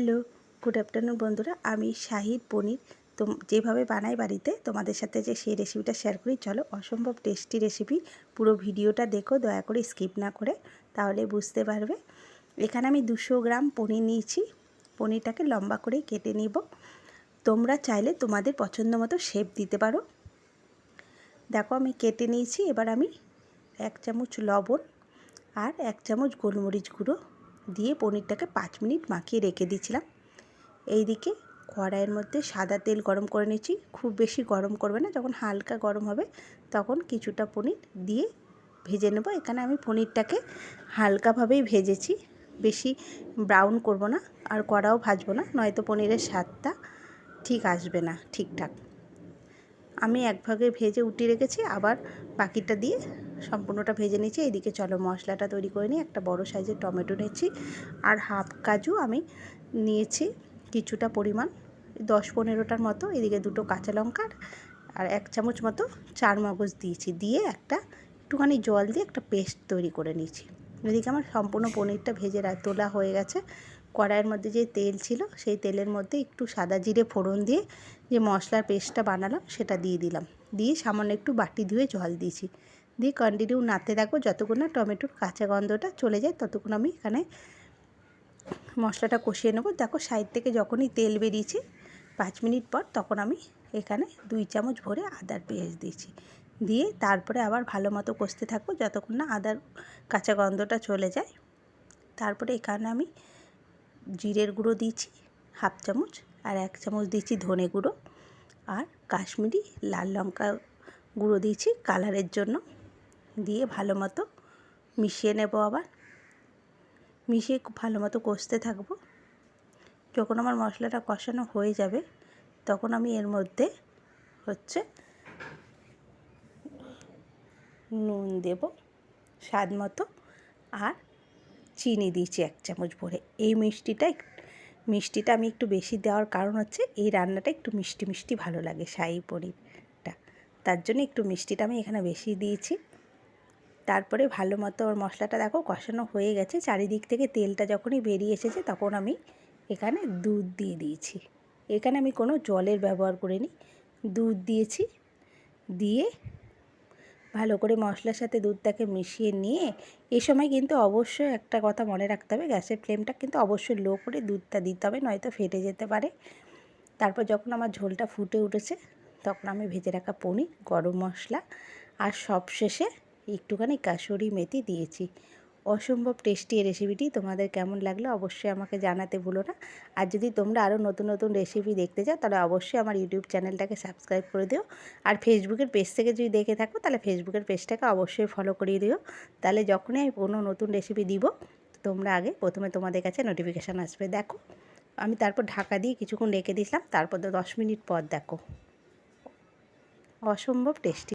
Hello good afternoon বন্ধুরা। আমি শাহিদ পনির। তো যেভাবে বানাই বাড়িতে, তোমাদের সাথে যে সেই রেসিপিটা শেয়ার করি, চলো অসম্ভব টেস্টি রেসিপি পুরো ভিডিওটা দেখো, দয়া করে স্কিপ না করে, তাহলে বুঝতে পারবে। এখানে আমি দুশো গ্রাম পনির নিয়েছি। পনিরটাকে লম্বা করে কেটে নিব। তোমরা চাইলে তোমাদের পছন্দ মতো শেপ দিতে পারো। দেখো, আমি কেটে নিয়েছি। এবার আমি এক চামচ লবণ আর এক চামচ গোলমরিচ গুঁড়ো। দিয়ে পনিরটাকে পাঁচ মিনিট মাখিয়ে রেখে দিয়েছিলাম। এইদিকে কড়াইয়ের মধ্যে সাদা তেল গরম করে নিয়েছি। খুব বেশি গরম করবে না, যখন হালকা গরম হবে তখন কিছুটা পনির দিয়ে ভেজে নেব। এখানে আমি পনিরটাকে হালকাভাবেই ভেজেছি, বেশি ব্রাউন করব না আর কড়াও ভাজবো না, নয়তো পনিরের স্বাদটা ঠিক আসবে না ঠিকঠাক। আমি এক ভাগে ভেজে উঠিয়ে রেখেছি, আবার বাকিটা দিয়ে সম্পূর্ণটা ভেজে নিয়েছি। এইদিকে চলো মশলাটা তৈরি করে নিই। একটা বড় সাইজের টমেটো নিয়েছি আর হাফ কাজু আমি নিয়েছি কিছুটা পরিমাণ, দশ পনেরোটার মতো। এদিকে দুটো কাঁচা লঙ্কার আর এক চামচ মতো চার মগজ দিয়েছি। দিয়ে একটা একটুখানি জল দিয়ে একটা পেস্ট তৈরি করে নিয়েছি। এদিকে আমার সম্পূর্ণ পনিরটা ভেজে তোলা হয়ে গেছে। কড়াইয়ের মধ্যে যে তেল ছিল, সেই তেলের মধ্যে একটু সাদা জিরে ফোড়ন দিয়ে যে মশলার পেস্টটা বানালাম, সেটা দিয়ে দিলাম। দিয়ে সামান্য একটু বাটি ধুয়ে জল দিয়েছি। দিয়ে কন্টিনিউ নাড়তে থাকব যতক্ষণ না টমেটোর কাঁচা গন্ধটা চলে যায়, ততক্ষণ আমি এখানে মশলাটা কষিয়ে নেব। দেখো সাইড থেকে যখনই তেল বেরিয়েছে, পাঁচ মিনিট পর তখন আমি এখানে দুই চামচ ভরে আদার পেঁয়াজ দিয়েছি। দিয়ে তারপরে আবার ভালো মতো কষতে থাকব যতক্ষণ না আদার কাঁচা গন্ধটা চলে যায়। তারপরে এখানে আমি জিরের গুঁড়ো দিয়েছি, হাফ চামচ, আর এক চামচ দিয়েছি ধনে গুঁড়ো, আর কাশ্মীরি লাল লঙ্কা গুঁড়ো দিয়েছি কালারের জন্য, দিয়ে ভালো মতো মিশিয়ে নেব আবার। মিশিয়ে ভালো মতো কষতে থাকব। যখন আমার মশলাটা কষানো হয়ে যাবে, তখন আমি এর মধ্যে হচ্ছে নুন দেব স্বাদ মতো, আর চিনি দিয়েছি এক চামচ ভরে। এই মিষ্টিটা মিষ্টিটা আমি একটু বেশি দেওয়ার কারণ হচ্ছে এই রান্নাটা একটু মিষ্টি মিষ্টি ভালো লাগে শাহি পনিরটা। তার জন্য একটু মিষ্টিটা আমি এখানে বেশি দিয়েছি। তারপরে ভালো মতো ওর মশলাটা দেখো কষানো হয়ে গেছে। চারিদিক থেকে তেলটা যখনই বেরিয়ে এসেছে তখন আমি এখানে দুধ দিয়ে দিয়েছি। এখানে আমি কোনো জলের ব্যবহার করিনি। দুধ দিয়েছি। দিয়ে ভালো করে মশলার সাথে দুধটাকে মিশিয়ে নিয়ে এ সময় কিন্তু অবশ্যই একটা কথা মনে রাখতে হবে, গ্যাসের ফ্লেমটা কিন্তু অবশ্যই লো করে দুধটা দিতে হবে, নয়তো ফেটে যেতে পারে। তারপর যখন আমার ঝোলটা ফুটে উঠেছে, তখন আমি ভেজে রাখা পনির, গরম মশলা আর সবশেষে একটুখানি কাসুরি মেথি দিয়েছি। অসম্ভব টেস্টি এই রেসিপিটি তোমাদের কেমন লাগল অবশ্যই আমাকে জানাতে ভুলো না। আর যদি তোমরা আরও নতুন নতুন রেসিপি দেখতে চাও, তাহলে অবশ্যই আমার ইউটিউব চ্যানেলটাকে সাবস্ক্রাইব করে দিও। আর ফেসবুকের পেজ থেকে যদি দেখে থাকো, তাহলে ফেসবুকের পেজটাকে অবশ্যই ফলো করিয়ে দিও। তাহলে যখনই আমি কোনো নতুন রেসিপি দিব, তোমরা আগে প্রথমে তোমাদের কাছে নোটিফিকেশান আসবে। দেখো, আমি তারপর ঢাকা দিয়ে কিছুক্ষণ রেখে দিয়েছিলাম, তারপর দশ মিনিট পর দেখো। অসম্ভব টেস্টি